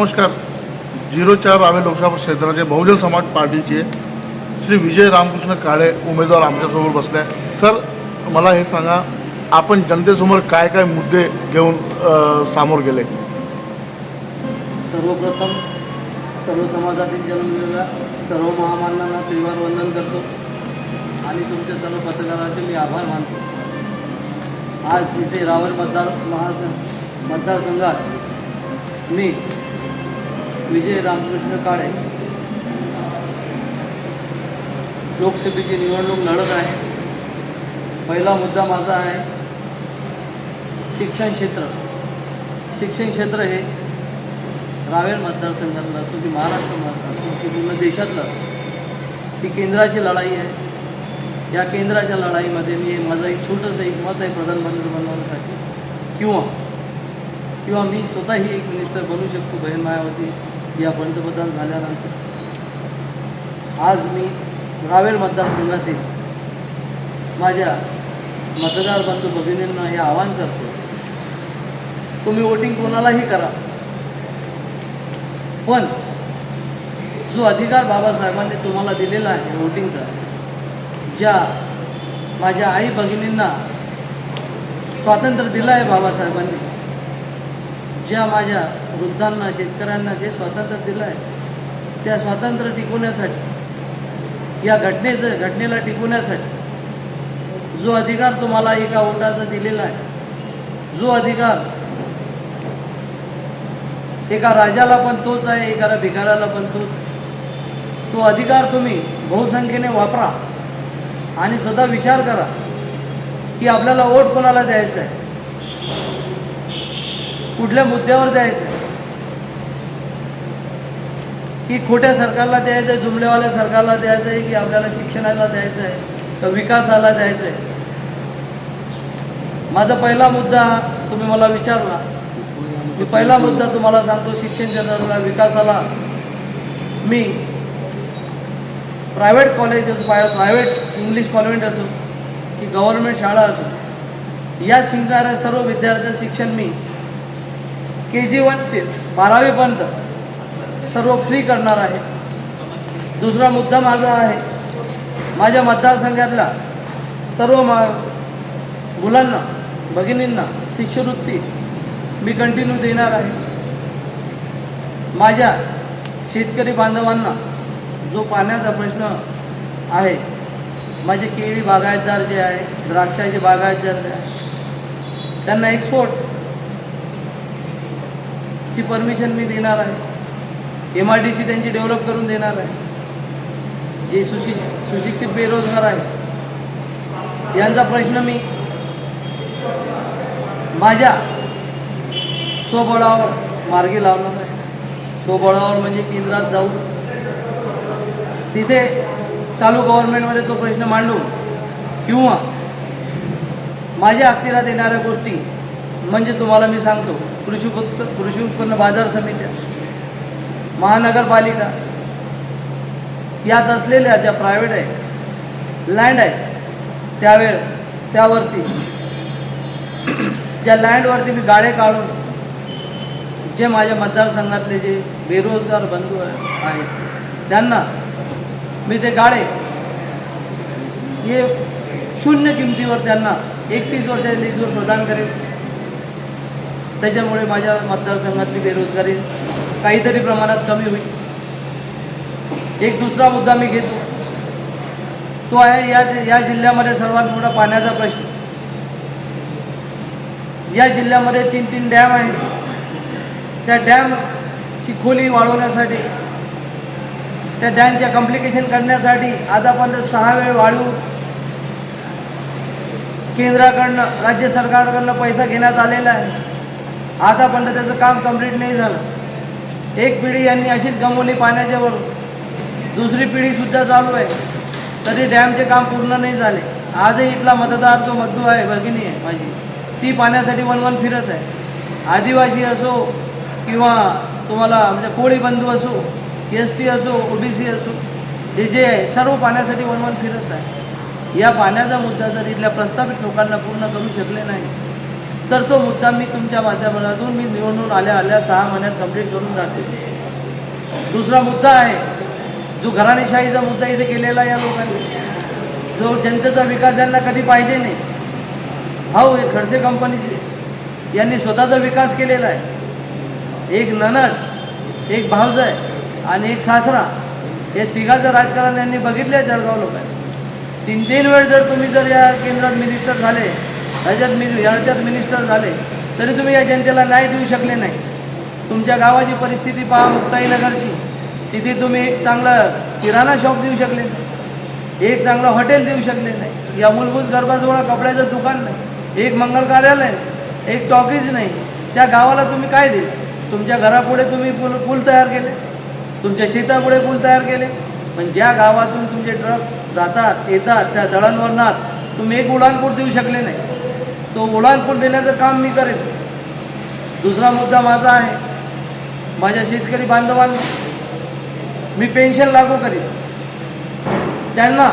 नमस्कार. झिरो चार रावे लोकसभा क्षेत्राचे बहुजन समाज पार्टीचे श्री विजय रामकृष्ण काळे उमेदवार आमच्यासमोर बसले. आहे सर मला हे सांगा आपण जनतेसमोर काय काय मुद्दे घेऊन सामोर गेले? सर्वप्रथम सर्व समाजातील जन्मलेल्या सर्व महामानांना त्रिवार वंदन करतो आणि तुमच्या सर्व पत्रकारांचे मी आभार मानतो. आज इथे रावण मतदार महासंघ मतदारसंघात मी विजय रामकृष्ण काळे. लोकसभेची निवडणूक लढत आहे. पहिला मुद्दा माझा आहे शिक्षण क्षेत्र. शिक्षण क्षेत्र हे रावेर मतदारसंघातलं असो की महाराष्ट्रामधलं असो की पूर्ण देशातलं असो ही केंद्राची लढाई आहे. या केंद्राच्या लढाईमध्ये मी माझं एक छोटंसं एक मत आहे प्रधानमंत्री बनवण्यासाठी. किंवा किंवा मी स्वतःही एक मिनिस्टर बनू शकतो बहीण मायावती या पंतप्रधान झाल्यानंतर आज मी रावेर मतदारसंघातील माझ्या मतदार बंधू भगिनींना हे आवाहन करतो तुम्ही वोटिंग कोणालाही करा. पण जो अधिकार बाबासाहेबांनी तुम्हाला दिलेला आहे वोटिंगचा ज्या माझ्या आई भगिनींना स्वातंत्र्य दिलं आहे बाबासाहेबांनी ज्या माझ्या वृद्धांना शेतकऱ्यांना जे स्वातंत्र्य दिलं आहे त्या स्वातंत्र्य टिकवण्यासाठी या घटनेचं घटनेला टिकवण्यासाठी जो अधिकार तुम्हाला एका वोटाचा दिलेला आहे जो अधिकार एका राजाला पण तोच आहे एका भिकाऱ्याला पण तोच आहे तो अधिकार तुम्ही बहुसंख्येने वापरा आणि स्वतः विचार करा की आपल्याला वोट कोणाला द्यायचं आहे? कुठल्या मुद्द्यावर द्यायचं? आहे की खोट्या सरकारला द्यायचं आहे जुमलेवाल्या सरकारला द्यायचं आहे की आपल्याला शिक्षणाला द्यायचं आहे तर विकासाला द्यायचं आहे माझा पहिला मुद्दा तुम्ही मला विचारला. मी पहिला मुद्दा तुम्हाला सांगतो शिक्षण जनरला विकासाला. मी प्रायव्हेट कॉलेज असो प्रायव्हेट इंग्लिश कॉन्व्हेंट असो की गव्हर्नमेंट शाळा असो या शिकणाऱ्या सर्व विद्यार्थ्यांचं शिक्षण मी के जी वन ते बारावीपर्यंत सर्व फ्री करणार आहे. दुसरा मुद्दा माझा आहे. माझ्या मतदारसंघातल्या सर्व मा मुलांना भगिनींना शिष्यवृत्ती मी कंटिन्यू देणार आहे. माझ्या शेतकरी बांधवांना जो पाण्याचा प्रश्न आहे माझे केळी बागायतदार जे आहे द्राक्षाचे बागायतदार जे आहे त्यांना एक्सपोर्ट ची परमिशन मी देणार आहे. एम आय डी सी त्यांची डेव्हलप करून देणार आहे. जे सुशि सुशिक्षित बेरोजगार आहे यांचा प्रश्न मी माझ्या स्वबळावर मार्गी लावणार आहे. स्वबळावर म्हणजे केंद्रात जाऊन तिथे चालू गव्हर्नमेंटमध्ये तो प्रश्न मांडू किंवा माझ्या अखतीरात येणाऱ्या गोष्टी म्हणजे तुम्हाला मी सांगतो. कृषी उत्प कृषी उत्पन्न बाजार समित्या महानगरपालिका यात असलेल्या ज्या प्रायव्हेट आहे लँड आहे त्यावेळ त्यावरती ज्या लँडवरती मी गाडे काढून जे माझ्या मतदारसंघातले जे बेरोजगार बंधू आहेत त्यांना मी ते गाडे हे शून्य किमतीवर त्यांना एकतीस वर्षाच्या लीजवर प्रदान करेन. त्याच्यामुळे माझ्या मतदारसंघातली बेरोजगारी काहीतरी प्रमाणात कमी होईल. एक दुसरा मुद्दा मी घेतो. तो आहे या या जिल्ह्यामध्ये सर्वात मोठा पाण्याचा प्रश्न. या जिल्ह्यामध्ये तीन तीन डॅम आहेत. त्या डॅमची खोली वाढवण्यासाठी त्या डॅमच्या कम्प्लिकेशन करण्यासाठी आतापर्यंत सहा वेळ वाढवून केंद्राकडनं राज्य सरकारकडनं पैसा घेण्यात आलेला आहे. आतापर्यंत त्याचं काम कंप्लीट नाही झालं. एक पिढी यांनी अशीच गमवली पाण्याच्या वरून दुसरी पिढीसुद्धा चालू आहे. तरी डॅमचे काम पूर्ण नाही झाले. आजही इथला मतदार जो मधू आहे भगिनी आहे माझी ती पाण्यासाठी वनवन फिरत आहे. आदिवासी असो किंवा तुम्हाला म्हणजे कोळी बंधू असो एस टी असो ओ बी सी असो हे जे आहे सर्व पाण्यासाठी वनवन फिरत आहे. या पाण्याचा मुद्दा जर इथल्या प्रस्थापित लोकांना पूर्ण करू शकले नाही तर तो मुद्दा मी तुमच्या माध्यमातून मी निवडून आल्या आल्या सहा महिन्यात कंप्लीट करून जाते. दुसरा मुद्दा आहे जो घराणेशाहीचा मुद्दा इथे केलेला आहे या लोकांनी जो जनतेचा विकास यांना कधी पाहिजे नाही. भाऊ हे खडसे कंपनीचे यांनी स्वतःचा विकास केलेला आहे. एक ननद एक भावजय आणि एक सासरा हे तिघाचं राजकारण यांनी बघितलं आहे जळगाव लोकांनी. तीन तीन वेळ जर तुम्ही जर या केंद्रात मिनिस्टर झाले राज्यात मी राज्यात मिनिस्टर झाले तरी तुम्ही या जनतेला न्याय देऊ शकले नाही. तुमच्या गावाची परिस्थिती पहा मुक्ताईनगरची. तिथे तुम्ही एक चांगलं किराणा शॉप देऊ शकले नाही. एक चांगलं हॉटेल देऊ शकले नाही. या मूलभूत गरबाजवळ कपड्याचं दुकान नाही. एक मंगल कार्यालय नाही. एक टॉकीज नाही. त्या गावाला तुम्ही काय दिलं? तुमच्या घरापुढे तुम्ही पूल पूल तयार केले. तुमच्या शेतापुढे पूल तयार केले. पण ज्या गावातून तुमचे ट्रक जातात येतात त्या दळणवळणात तुम्ही एक उडाणपूर देऊ शकले नाही. तो उडाणपूर देण्याचं काम मी करेन. दुसरा मुद्दा माझा आहे. माझ्या शेतकरी बांधवांना मी पेन्शन लागू करीन. त्यांना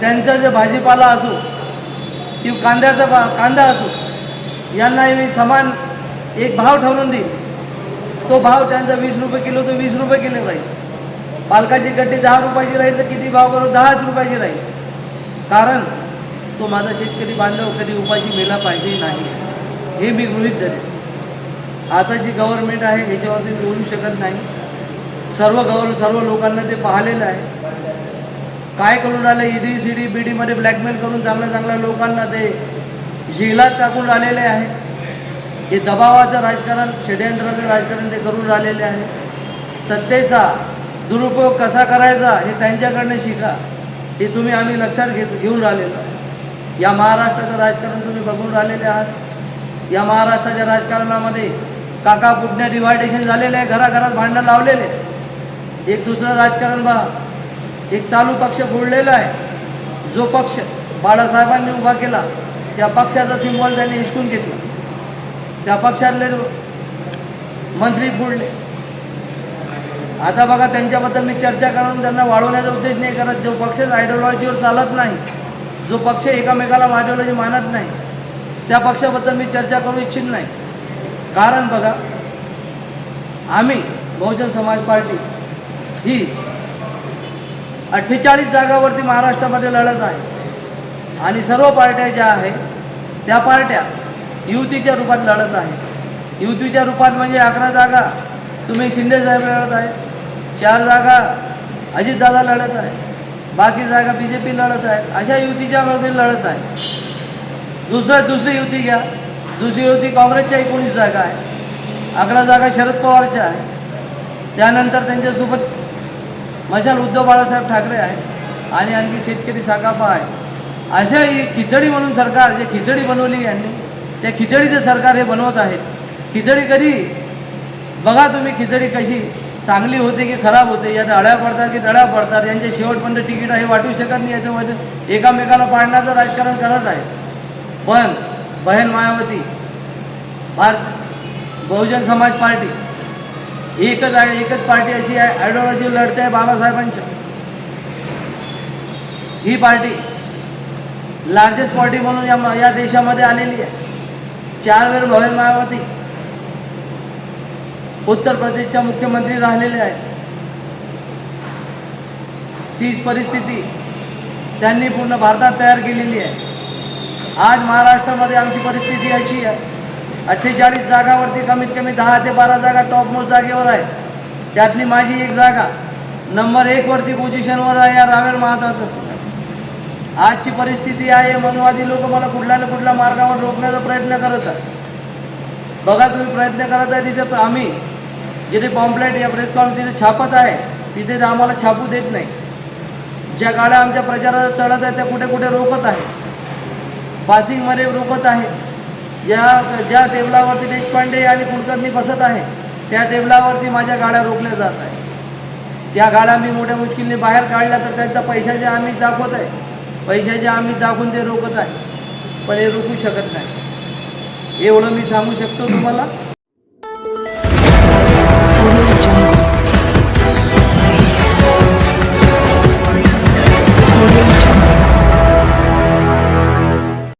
त्यांचा जे भाजीपाला असो किंवा कांद्याचा भा कांदा असो यांनाही मी समान एक भाव ठरवून देईन. तो भाव त्यांचा वीस रुपये किलो तो वीस रुपये किलो राहील. पालकाची गड्डी दहा रुपयाची राहील तर किती भाव करू? दहाच रुपयाची राहील. कारण तो माझा शेतकरी बांधव कधी उपाशी मेला पाहिजे नाही. हे मी गृहीत धरेन. आता जी गव्हर्नमेंट आहे याच्यावरती बोलू शकत नाही. सर्व गवर सर्व लोकांना ते पाहिलेलं आहे. काय करून E ED C D B डीमध्ये ब्लॅकमेल करून चांगल्या चांगल्या लोकांना ते जेलात टाकून राहिलेले आहे. हे दबावाचं राजकारण षडयंत्राचं राजकारण ते करून राहिलेले आहे. सत्तेचा दुरुपयोग कसा करायचा हे त्यांच्याकडनं शिका. हे तुम्ही आम्ही लक्षात घेत घेऊन राहिलेलो आहे. या महाराष्ट्राचं राजकारण तुम्ही बघून राहिलेले आहात. या महाराष्ट्राच्या राजकारणामध्ये काका पुतण्या डिव्हायडेशन झालेलं आहे? घराघरात भांडणं लावलेले एक दुसरं राजकारण बघा एक चालू पक्ष फोडलेला आहे. जो पक्ष बाळासाहेबांनी उभा केला त्या पक्षाचा सिम्बॉल त्यांनी हिसकून घेतला. त्या पक्षातले मंत्री फोडले. आता बघा त्यांच्याबद्दल मी चर्चा करून त्यांना वाढवण्याचा उद्देश नाही करत. जो पक्ष आयडिओलॉजीवर चालत नाही जो पक्ष एकामेकाला आयडिओलॉजी मानत नाही त्या पक्षाबद्दल मी चर्चा करू इच्छित नाही. कारण बघा आम्ही बहुजन समाज पार्टी ही अठ्ठेचाळीस जागावरती महाराष्ट्रामध्ये लढत आहे. आणि सर्व पार्ट्या ज्या आहेत त्या पार्ट्या युतीच्या रूपात लढत आहेत युतीच्या रूपात म्हणजे अकरा जागा तुम्ही शिंदे साहेब लढत आहे चार जागा अजितदादा लढत आहे. बाकी जागा बी जे पी लढत आहे. अशा युतीच्या मध्ये लढत आहे. दुसरं दुसरी युती घ्या. दुसरी युती काँग्रेसच्या एकोणीस जागा आहे. अकरा जागा शरद पवारच्या आहे. त्यानंतर त्यांच्यासोबत मशाल उद्धव बाळासाहेब ठाकरे आहे आणि आणखी शेतकरी साकापा आहे. अशा ही खिचडी म्हणून सरकार जे खिचडी बनवली यांनी त्या खिचडीचं सरकार हे बनवत आहेत. खिचडी कधी? बघा तुम्ही खिचडी कशी चांगली होते की खराब होते यात अळ्या पडतात की दळ्या पडतात यांचे शेवटपर्यंत तिकीट हे वाटू शकत नाही याच्यामध्ये एकामेकाला पाडण्याचं राजकारण करत आहे. पण बहन मायावती भारत बहुजन समाज पार्टी एकच आहे एकच पार्टी अशी आहे आयडिओलॉजी लढते आहे बाबासाहेबांच्या. ही पार्टी लार्जेस्ट पार्टी म्हणून या या देशामध्ये आलेली आहे. चार वेळ बहन मायावती उत्तर प्रदेशच्या मुख्यमंत्री राहिलेले आहेत. तीच परिस्थिती त्यांनी पूर्ण भारतात तयार केलेली आहे. आज महाराष्ट्रामध्ये आमची परिस्थिती अशी आहे. अठ्ठेचाळीस जागावरती कमीत कमी दहा ते बारा जागा टॉप मोस्ट जागेवर आहे त्यातली माझी एक जागा नंबर एकवरती पोझिशनवर आहे या रावेर महादाचं आजची परिस्थिती आहे मनवादी लोक मला कुठल्या ना कुठल्या मार्गावर रोखण्याचा प्रयत्न करत आहेत. बघा तुम्ही प्रयत्न करत आहे तिथे आम्ही जिथे पॉम्पलेट या प्रेस कॉन्फरन्स तिथे छापत आहे तिथे आम्हाला छापू देत नाही. ज्या गाड्या आमच्या प्रचाराला चढत आहेत त्या कुठे कुठे रोखत आहे पासिंगमध्ये रोखत आहे ज्या ज्या टेबलावरती देशपांडे आणि कुलकर्णी बसत आहे त्या टेबलावरती माझ्या गाड्या रोखल्या जात आहे त्या गाड्या मी मोठ्या मुश्किलने बाहेर काढल्या तर त्यांचा पैशाचे आम्ही दाखवत आहे पैशाचे आम्ही दाखवून ते रोखत आहे. पण हे रोखू शकत नाही. एवढं मी सांगू शकतो तुम्हाला.